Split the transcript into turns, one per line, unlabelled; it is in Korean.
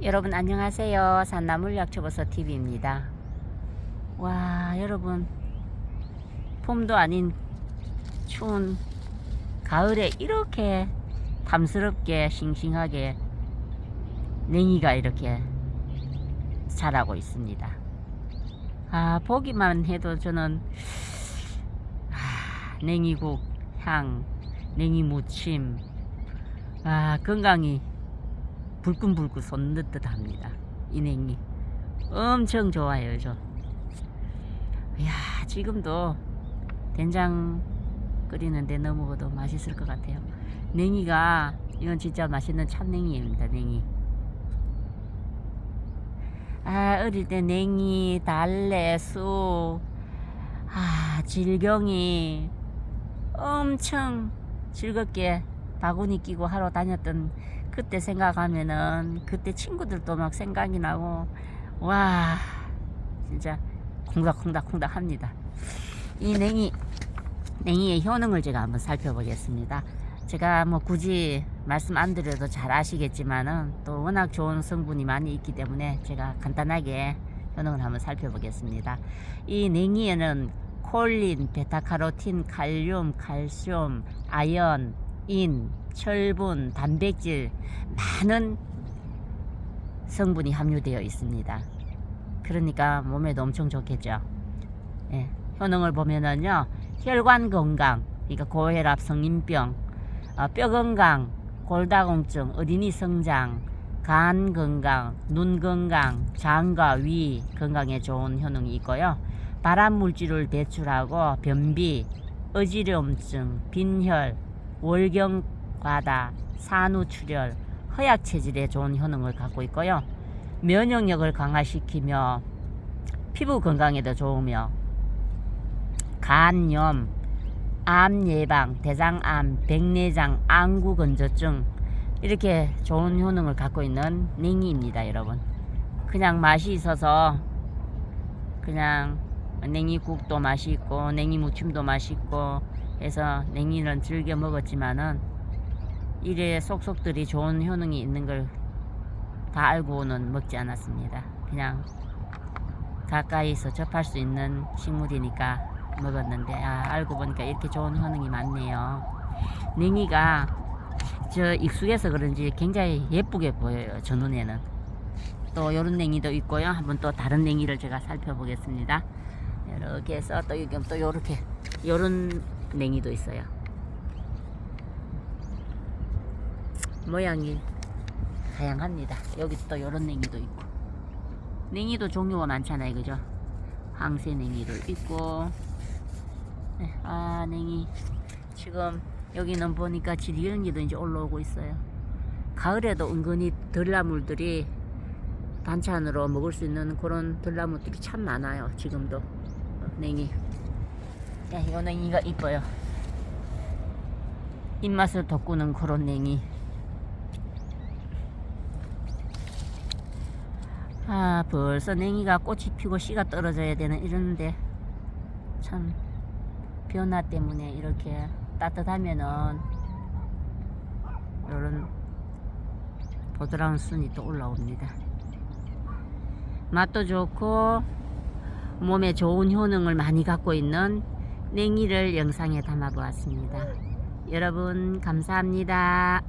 여러분 안녕하세요. 산나물 약초버섯 TV입니다. 와 여러분 봄도 아닌 추운 가을에 이렇게 탐스럽게 싱싱하게 냉이가 이렇게 자라고 있습니다. 아 보기만 해도 저는 아, 냉이국 향, 냉이 무침, 아 건강이 불끈불끈 솟는 듯 합니다. 이 냉이. 엄청 좋아요, 저. 이야, 지금도 된장 끓이는데 먹어도 맛있을 것 같아요. 냉이가, 이건 진짜 맛있는 참냉이입니다, 냉이. 아, 어릴 때 냉이, 달래, 쑥, 아, 질경이 엄청 즐겁게 바구니 끼고 하러 다녔던 그때 생각하면은 그때 친구들도 막 생각이 나고 와 진짜 콩닥콩닥콩닥 합니다. 이 냉이 냉이의 효능을 제가 한번 살펴보겠습니다. 제가 뭐 굳이 말씀 안 드려도 잘 아시겠지만은 또 워낙 좋은 성분이 많이 있기 때문에 제가 간단하게 효능을 한번 살펴보겠습니다. 이 냉이에는 콜린, 베타카로틴, 칼륨, 칼슘, 아연, 인, 철분, 단백질 많은 성분이 함유되어 있습니다. 그러니까 몸에도 엄청 좋겠죠. 예, 효능을 보면은요, 혈관 건강, 그러니까 고혈압, 성인병, 어, 뼈 건강, 골다공증, 어린이 성장, 간 건강, 눈 건강, 장과 위 건강에 좋은 효능이 있고요. 발암 물질을 배출하고 변비, 어지럼증, 빈혈, 월경 과다, 산후출혈, 허약 체질에 좋은 효능을 갖고 있고요. 면역력을 강화시키며 피부 건강에도 좋으며 간염, 암 예방, 대장암, 백내장, 안구 건조증 이렇게 좋은 효능을 갖고 있는 냉이입니다, 여러분. 그냥 맛이 있어서 그냥 냉이국도 맛있고 냉이 무침도 맛있고 해서 냉이는 즐겨 먹었지만은 이래 속속들이 좋은 효능이 있는 걸 다 알고는 먹지 않았습니다. 그냥 가까이서 접할 수 있는 식물이니까 먹었는데 아 알고 보니까 이렇게 좋은 효능이 많네요. 냉이가 저 익숙해서 그런지 굉장히 예쁘게 보여요. 저 눈에는. 또 요런 냉이도 있고요. 한번 또 다른 냉이를 제가 살펴보겠습니다. 이렇게 해서 또 여기 또 요렇게 요런 냉이도 있어요. 모양이 다양합니다. 여기 또 요런 냉이도 있고. 냉이도 종류가 많잖아요. 그죠? 황새 냉이도 있고. 네, 아, 냉이. 지금 여기는 보니까 지리연기도 이제 올라오고 있어요. 가을에도 은근히 들나물들이 반찬으로 먹을 수 있는 그런 들나물들이 참 많아요. 지금도. 냉이. 야, 이거 냉이가 이뻐요. 입맛을 돋구는 그런 냉이. 아, 벌써 냉이가 꽃이 피고 씨가 떨어져야 되는 이러는데 참 변화 때문에 이렇게 따뜻하면은 이런 보드라운 순이 또 올라옵니다. 맛도 좋고 몸에 좋은 효능을 많이 갖고 있는 냉이를 영상에 담아 보았습니다. 여러분 감사합니다.